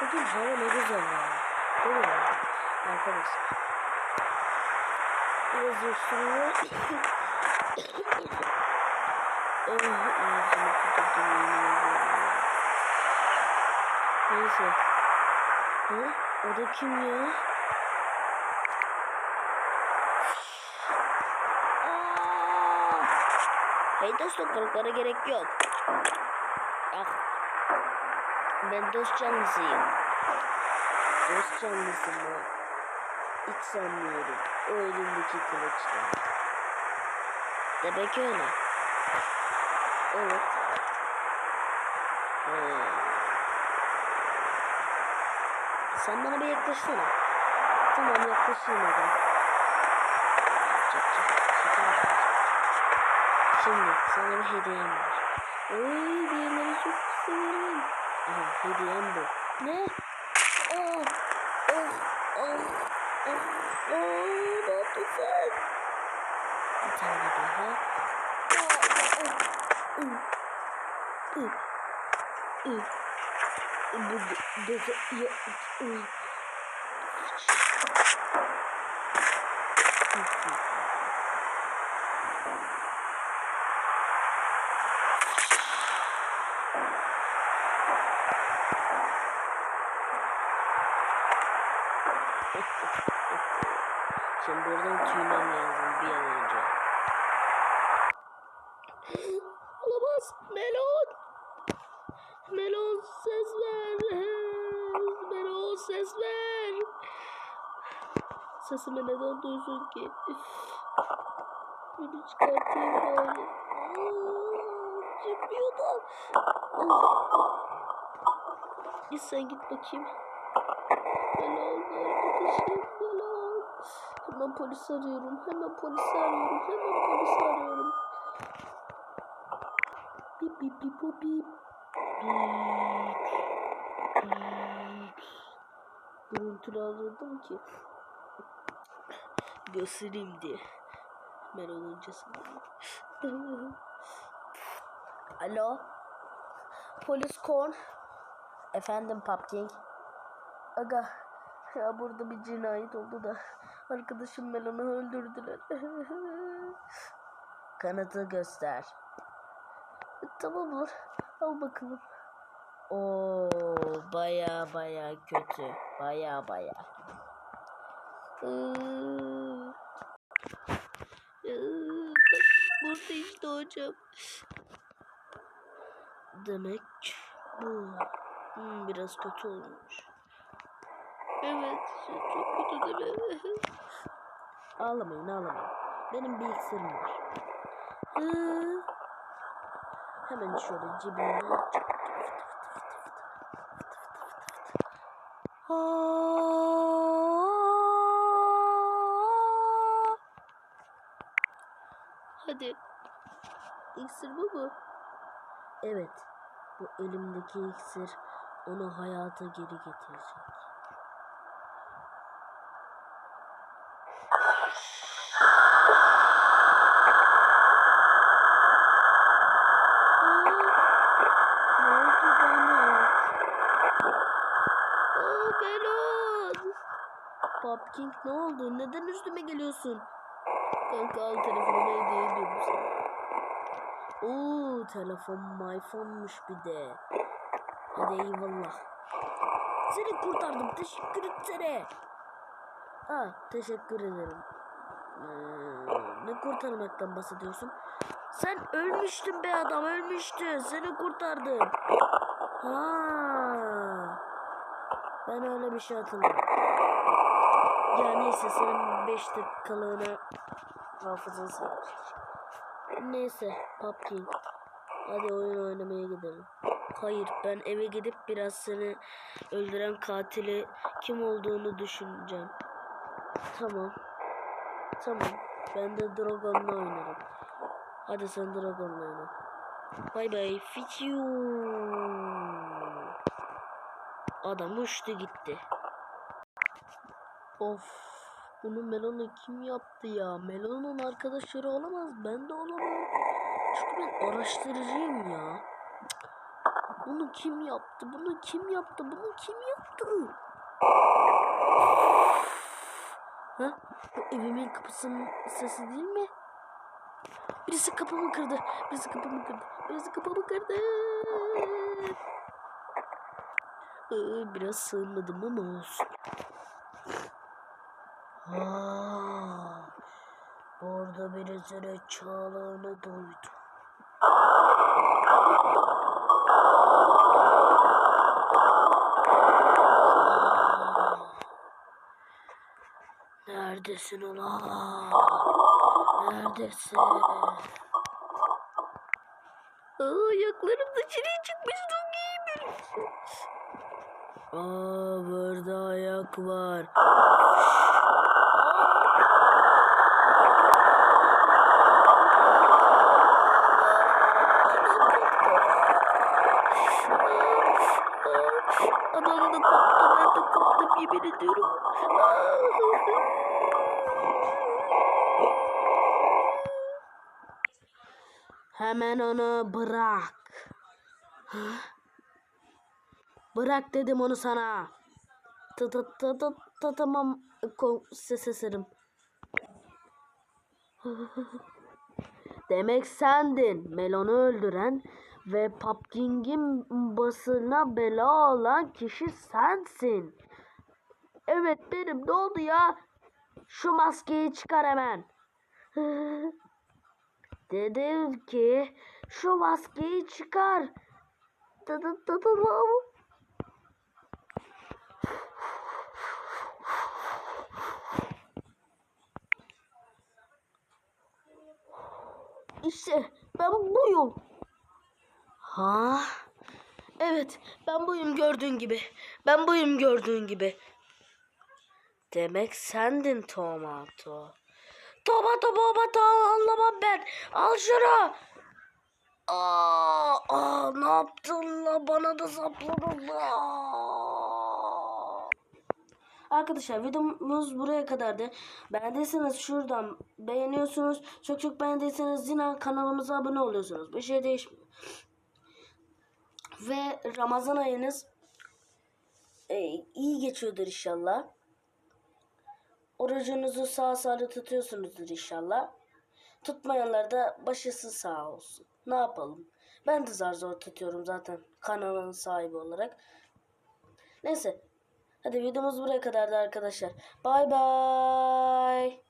Bugün hava ne güzel ya. Değil mi? Arkadaşlar. Biraz üstüne... Oh, ağzımı tuttum. Neyse. Ha? O da kim ya? Hey dostum korkmana gerek yok. Ben dost canlısıyım. Dost canlısı mı? Hiç sanmıyorum. O elindeki kılıçla. Demek öyle. Evet. Hmm. Sen bana bir yaklaşsana. Tamam yaklaşayım adam. Çek çek. Şimdi sana bir hediyem var. Oy hediyeleri çok severim. Aha hediyem bu. Ne? Oh, oh, oh, oh, oh, ne yaptın sen? Bir tane daha. Oh, oh, oh. Uh, uh, uh. Bu da ya, uh. Şimdi buradan tüymem lazım bir an önce. Olamaz. Melon. Melon ses ver. Melon ses ver. Sesimi neden duysun ki? Bunu çıkartayım bari. Çıkmıyor da. Git sen git bakayım. Hemen polis arıyorum. Hemen polis arıyorum. Hemen polis arıyorum. Bip bip bip bip bip. Görüntülü alırdım ki. Göstereyim diye. Melon öncesinde. Alo. Polis kon. Efendim Popking. Aga ya burada bir cinayet oldu da arkadaşım Melon'u öldürdüler. Kanıtı göster. Tamam olur. Al bakalım. Oo baya baya kötü. Baya baya. Ee, burada işte hocam. Demek bu. Hmm, biraz kötü olmuş. Evet, çok kötü değil mi? ağlamayın, ağlamayın. Benim bir iksirim var. Hı. Hemen şöyle cebimden. Hadi. İksir bu mu? Evet. Bu elimdeki iksir onu hayata geri getirecek. Aa, Ne oldu bana? Aa, Melon! Popking ne oldu? Neden üstüme geliyorsun? Kanka al telefonumu hediye ediyorum sana. Oo telefon iPhone'muş bir de. Hadi eyvallah. Seni kurtardım. Teşekkür etsene. Ha teşekkür ederim. Ee, ne kurtarmaktan bahsediyorsun? Sen ölmüştün be adam ölmüştün. Seni kurtardım. Ha. Ben öyle bir şey hatırlıyorum. Ya neyse senin 5 dakikalığına hafızası var. Neyse Popkin. Hadi oyun oynamaya gidelim. Hayır ben eve gidip biraz seni öldüren katili kim olduğunu düşüneceğim. Tamam. Tamam. Ben de Dragon'la oynarım. Hadi sen Dragon'la oyna. Bay bay. Fiçiu. Adam uçtu gitti. Of. Bunu Melon'a kim yaptı ya? Melon'un arkadaşları olamaz. Ben de olamam. Çünkü ben araştırıcıyım ya. Bunu kim yaptı? Bunu kim yaptı? Bunu kim yaptı? Ha? Bu evimin kapısının sesi değil mi? Birisi kapımı kırdı. Birisi kapımı kırdı. Birisi kapımı kırdı. Biraz sığınmadım ama olsun. Aa, orada birisinin çağlağını duydum. Neredesin ulan? Neredesin? Aa, ayaklarım dışarıya çıkmış çok iyi bir Aa, burada ayak var. De koptum yemin ediyorum. Hemen onu bırak. Bırak dedim onu sana. Tı tı tı tı tı tamam ses eserim. Demek sendin Melon'u öldüren ve Pumpkin'in basına bela olan kişi sensin. Evet benim ne oldu ya? Şu maskeyi çıkar hemen. Dedim ki şu maskeyi çıkar. Dı- dı- dı- dı- İşte ben buyum. Ha? Evet, ben buyum gördüğün gibi. Ben buyum gördüğün gibi. Demek sendin Tomato. Tomato Tomato anlamam ben. Al şunu. Aa, aa, ne yaptın la bana da sapladın la. Arkadaşlar videomuz buraya kadardı. Beğendiyseniz şuradan beğeniyorsunuz. Çok çok beğendiyseniz yine kanalımıza abone oluyorsunuz. Bir şey değişmiyor. Ve Ramazan ayınız e, iyi geçiyordur inşallah. Orucunuzu sağ salı tutuyorsunuzdur inşallah. Tutmayanlar da başısı sağ olsun. Ne yapalım? Ben de zar zor tutuyorum zaten kanalın sahibi olarak. Neyse. Hadi videomuz buraya kadardı arkadaşlar. Bay bay.